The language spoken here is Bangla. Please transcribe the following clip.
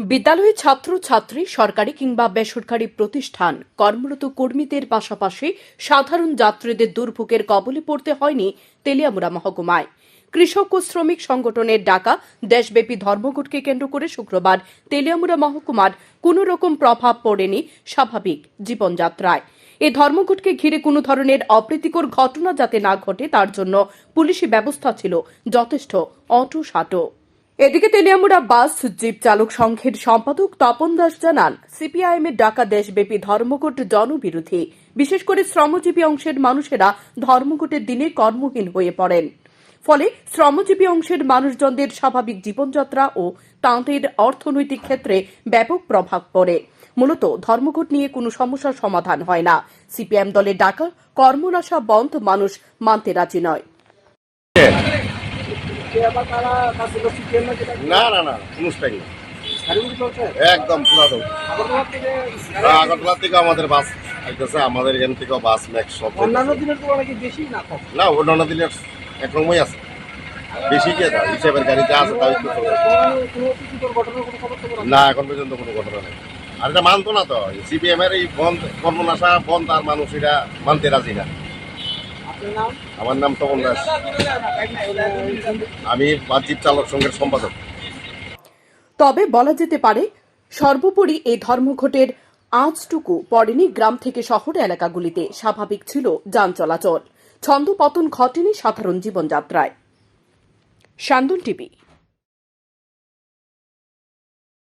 বিদ্যালয়ে ছাত্র, ছাত্রী, সরকারি কিংবা বেসরকারি প্রতিষ্ঠান, কর্মরত কর্মীদের পাশাপাশি সাধারণ যাত্রীদের দুর্ভোগের কবলে পড়তে হয়নি তেলিয়ামুড়া মহকুমায়। কৃষক ও শ্রমিক সংগঠনের ডাকা দেশব্যাপী ধর্মঘটকে কেন্দ্র করে শুক্রবার তেলিয়ামুড়া মহকুমার কোনো রকম প্রভাব পড়েনি স্বাভাবিক জীবনযাত্রায়। এ ধর্মঘটকে ঘিরে কোনো ধরনের অপ্রীতিকর ঘটনা যাতে না ঘটে, তার জন্য পুলিশি ব্যবস্থা ছিল যথেষ্ট অটোসাটো। এদিকে তেলিয়ামুড়া বাস জিপ চালক সংঘের সম্পাদক তপন দাস জানান, সিপিআইএম এর ডাকা দেশব্যাপী ধর্মঘট জনবিরোধী। বিশেষ করে শ্রমজীবী অংশের মানুষেরা ধর্মঘটের দিনে কর্মহীন হয়ে পড়েন। ফলে শ্রমজীবী অংশের মানুষজনদের স্বাভাবিক জীবনযাত্রা ও তাঁদের অর্থনৈতিক ক্ষেত্রে ব্যাপক প্রভাব পড়ে। মূলত ধর্মঘট নিয়ে কোনো সমস্যার সমাধান হয় না। সিপিএম দলের ডাকা কর্মনাশা বন্ধ মানুষ মানতে রাজি নয়। না না না অনুষ্ঠান না একদম পুরা দৌড় আগরতলা থেকে আমাদের বাস আইতেছে আমাদের এখান থেকে বাস ম্যাক্স সব অন্যান্য দিনের তুলনায় বেশি না না অন্যান্য দিনের একরকমই আছে। বেশি কে দাও হিসেবের গাড়িতে আছে তাই তো। কোনো কোনো কোনো? না এখন পর্যন্ত কোনো ঘটনা নেই। আর এটা মানতো না তো সিপিএম এর এই বন্ধ কর্মনাশা বন্ধ আর মানুষ এটা মানতে রাজি না। আমার নাম তপন দাস। আমি বাজিব চালক সংঘের সম্পাদক। তবে বলা যেতে পারে, সর্বোপরি এই ধর্মঘটের আজটুকু পড়েনি গ্রাম থেকে শহর এলাকাগুলিতে, স্বাভাবিক ছিল যান চলাচল। ছন্দপতন ঘটেনি সাধারণ জীবনযাত্রায়। সান্দন টিভি